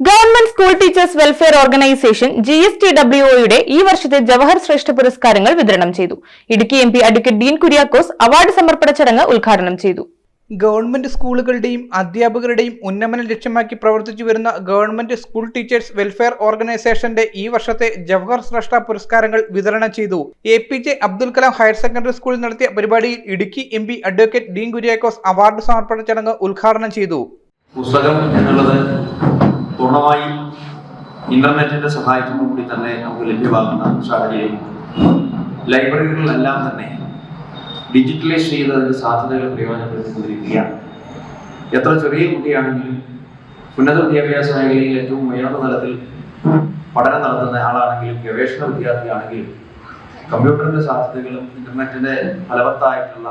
Government school teachers welfare organisation G S T ഡബ്ല്യുഒയുടെ ഈ വർഷത്തെ ജവഹർ ശ്രേഷ്ഠ പുരസ്കാരങ്ങൾ വിതരണം ചെയ്തു. Idukki M P advocate Dean Kuriakose award സമർപ്പണ ചടങ്ങ് ഉദ്ഘാടനം ചെയ്തു. ഗവൺമെന്റ് സ്കൂളുകളുടെയും അധ്യാപകരുടെയും ഉന്നമനം ലക്ഷ്യമാക്കി പ്രവർത്തിച്ചു വരുന്ന ഗവൺമെന്റ് സ്കൂൾ ടീച്ചേഴ്സ് വെൽഫെയർ ഓർഗനൈസേഷന്റെ ഈ വർഷത്തെ ജവഹർ ശ്രേഷ്ഠ പുരസ്കാരങ്ങൾ വിതരണം ചെയ്തു. A P J Abdul Kalam higher secondary സ്കൂളിൽ നടത്തിയ പരിപാടിയിൽ Idukki M P advocate Dean Kuriakose award സമർപ്പണ ചടങ്ങ് ഉദ്ഘാടനം ചെയ്തു. പുസ്തകം എന്നുള്ളത് പൂർണമായും ഇന്റർനെറ്റിന്റെ സഹായത്തോടുകൂടി തന്നെ നമുക്ക് ലഭ്യമാകുന്ന സാഹചര്യം. ലൈബ്രറികളിലെല്ലാം തന്നെ ഡിജിറ്റലൈസ് ചെയ്ത് അതിന്റെ സാധ്യതകൾ പ്രയോജനപ്പെടുത്തിക്കൊണ്ടിരിക്കുകയാണ്. എത്ര ചെറിയ കുട്ടിയാണെങ്കിലും ഉന്നത വിദ്യാഭ്യാസ മേഖലയിൽ ഏറ്റവും ഉയർന്ന തലത്തിൽ പഠനം നടത്തുന്ന ആളാണെങ്കിലും ഗവേഷണ വിദ്യാർത്ഥിയാണെങ്കിലും കമ്പ്യൂട്ടറിന്റെ സാധ്യതകളും ഇന്റർനെറ്റിന്റെ ഫലവത്തായിട്ടുള്ള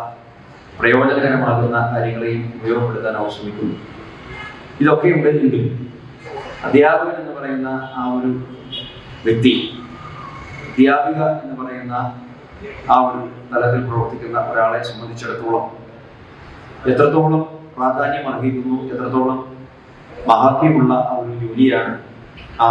പ്രയോജനകരമാകുന്ന കാര്യങ്ങളെയും ഉപയോഗപ്പെടുത്താൻ അവർ ശ്രമിക്കുന്നു. ഇതൊക്കെ ഉണ്ടെങ്കിൽ അധ്യാപകൻ എന്ന് പറയുന്ന ആ ഒരു വ്യക്തി അധ്യാപിക എന്ന് പറയുന്ന ആ ഒരു തലത്തിൽ പ്രവർത്തിക്കുന്ന ഒരാളെ സംബന്ധിച്ചിടത്തോളം എത്രത്തോളം പ്രാധാന്യം അർഹിക്കുന്നു എത്രത്തോളം മഹാത്മ്യമുള്ള ആ ഒരു ജോലിയാണ് ആ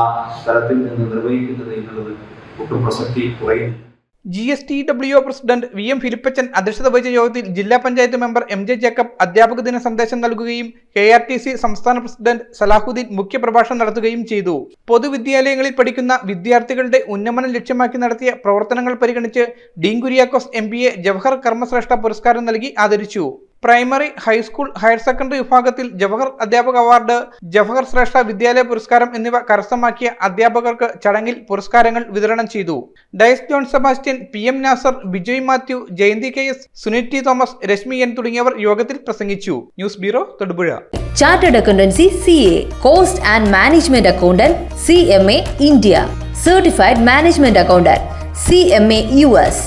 തലത്തിൽ നിന്ന് നിർവഹിക്കുന്നത് എന്നുള്ളത് ഒട്ടും പ്രസക്തി കുറയുന്നു G S T W president V M Philipachan അധ്യക്ഷത വഹിച്ച യോഗത്തിൽ ജില്ലാ panchayat member M J Jacob അധ്യാപക ദിന സന്ദേശം നൽകുകയും കെ ആർ ടി സി സംസ്ഥാന പ്രസിഡന്റ് സലാഹുദ്ദീൻ മുഖ്യപ്രഭാഷണം നടത്തുകയും ചെയ്തു. പൊതുവിദ്യാലയങ്ങളിൽ പഠിക്കുന്ന വിദ്യാർത്ഥികളുടെ ഉന്നമനം ലക്ഷ്യമാക്കി നടത്തിയ പ്രവർത്തനങ്ങൾ പരിഗണിച്ച് ഡീൻ കുര്യാക്കോസ് എം പിയെ ജവഹർ കർമ്മശ്രേഷ്ഠ പുരസ്കാരം നൽകി ആദരിച്ചു. പ്രൈമറി ഹൈസ്കൂൾ ഹയർ സെക്കൻഡറി വിഭാഗത്തിൽ ജവഹർ അധ്യാപക അവാർഡ് ജവഹർ ശ്രേഷ്ഠ വിദ്യാലയ പുരസ്കാരം എന്നിവ കരസ്ഥമാക്കിയ അധ്യാപകർക്ക് ചടങ്ങിൽ പുരസ്കാരങ്ങൾ വിതരണം ചെയ്തു. Dias John Sebastian P M Nasar Bijoy Mathew Jayanthi K S Sunil T Thomas Reshmi N തുടങ്ങിയവർ യോഗത്തിൽ പ്രസംഗിച്ചു. News bureau Thodupuzha. Chartered accountancy C A cost and management accountant C M A India certified management accountant C M A U S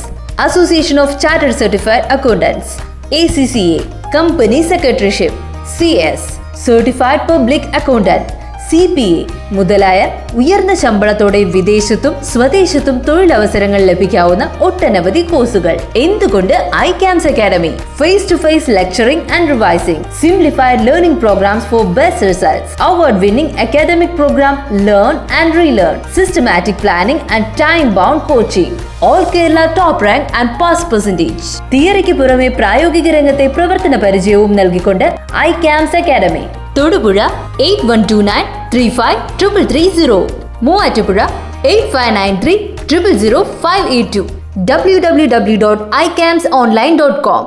association of chartered certified Accountants. ACCA, Company Secretaryship CS, Certified Public Accountant CPA മുതലായ ഉയർന്ന ശമ്പളത്തോടെ വിദേശത്തും സ്വദേശത്തും തൊഴിലവസരങ്ങൾ ലഭിക്കാവുന്ന ഒട്ടനവധി കോഴ്സുകൾ. എന്തുകൊണ്ട് I CAMS academy face to face lecturing and revising simplified learning programmes for best results award winning academic programme learn and relearn systematic planning and time bound coaching all Kerala top rank and pass percentage തിയറിക്ക് പുറമെ പ്രായോഗിക രംഗത്തെ പ്രവർത്തന പരിചയവും നൽകിക്കൊണ്ട് I CAMS academy Thodupuzha eight one two nine three five triple three zero Muvattupuzha eight five nine three triple zero five eight two W W W dot I CAMS online dot com